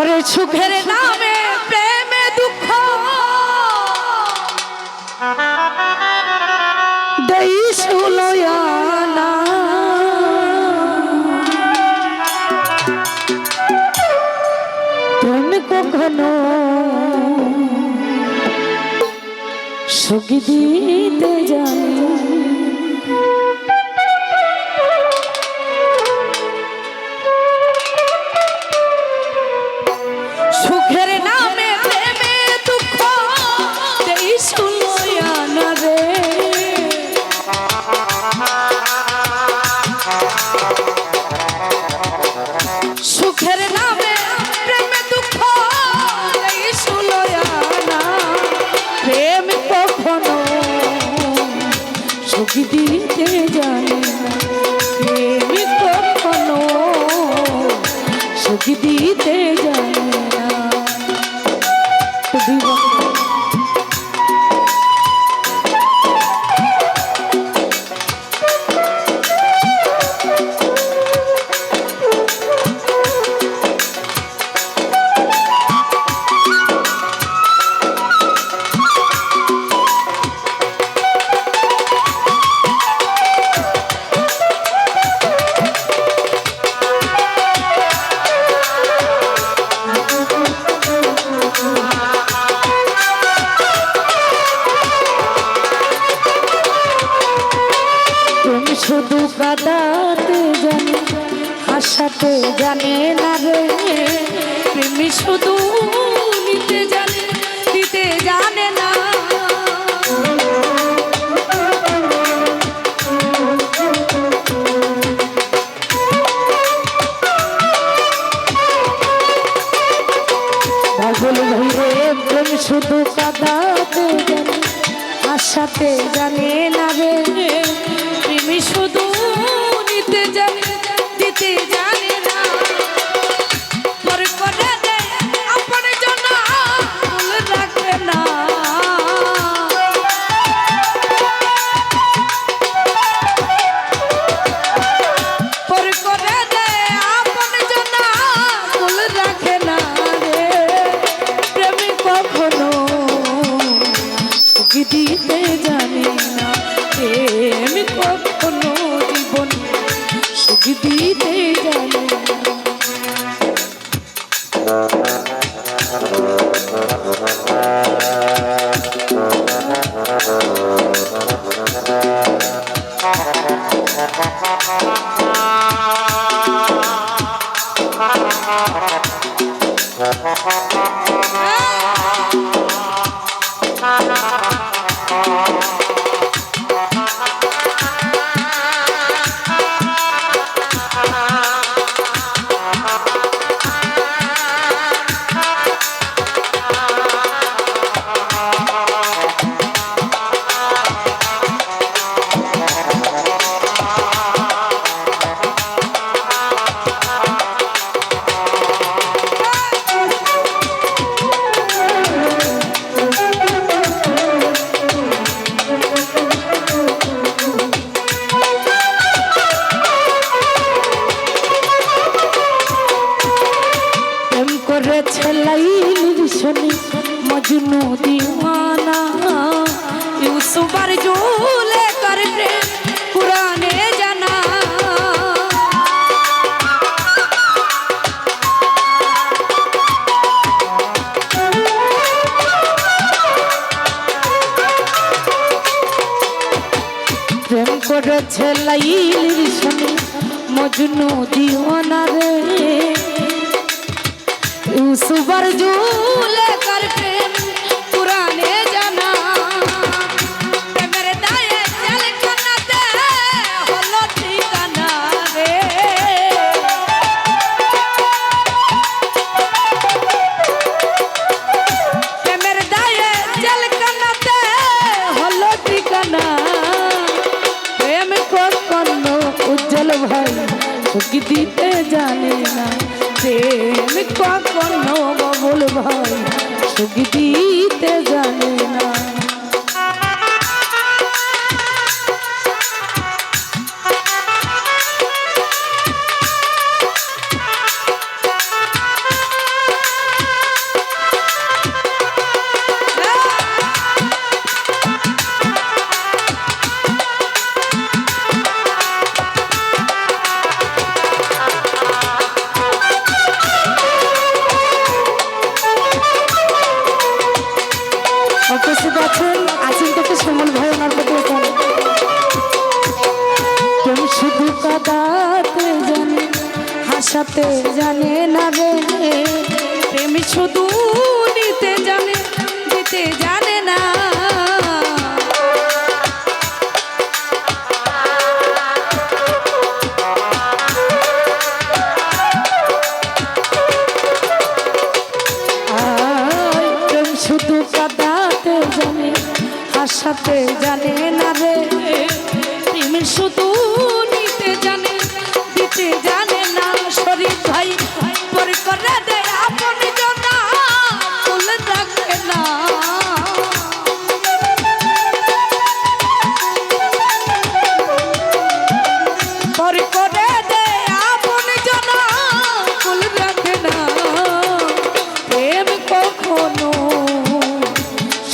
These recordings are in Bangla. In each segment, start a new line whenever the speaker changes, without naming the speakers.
ওরে সুখের নামে প্রেমে দুঃখ। দেই সুলয়ানা প্রেম কখনো সুখ দিতে জানি। সুখ দিতে জানে না। প্রেম কখনো সুখ দিতে জানে না। জানে না রে। প্রেম শুধু নিতে জানে, দিতে জানে না। পাগল ভৈরে প্রেম শুধু কাদাতে জানে, আশাতে জানে না রে। প্রেমী শুধু নিতে জানে, দিতে জানে দিতে জানি না প্রেম কখনো জীবন সুখ দিতে জানি না। প্রেম করেছে লাইলির শনি মজনু দিওয়ানা ইউসুফার জুলে কর প্রেম পুরানে জানা প্রেম করেছে লাইলির শনি মজনু দিওয়ানা রে ইউসুফার জুলে কর প্রেম পুরানে জানা প্রেমের দায়ে চল কানাতে হলো ঠিকানা রে প্রেমের দায়ে চল কানাতে হলো ঠিকানা প্রেম কখনো উজ্জ্বল ভাই সুখ দিতে জানে না বাবুল কখনো ববুল ভাই সুখ দিতে জানে না। আশাতে জানে না রে। প্রেম শুধু নিতে জানে, দিতে জানে না। শুধু কাদাতে জানে আশাতে জানে।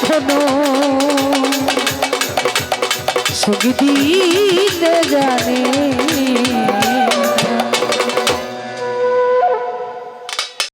কখনো সঙ্গী দিতে জানে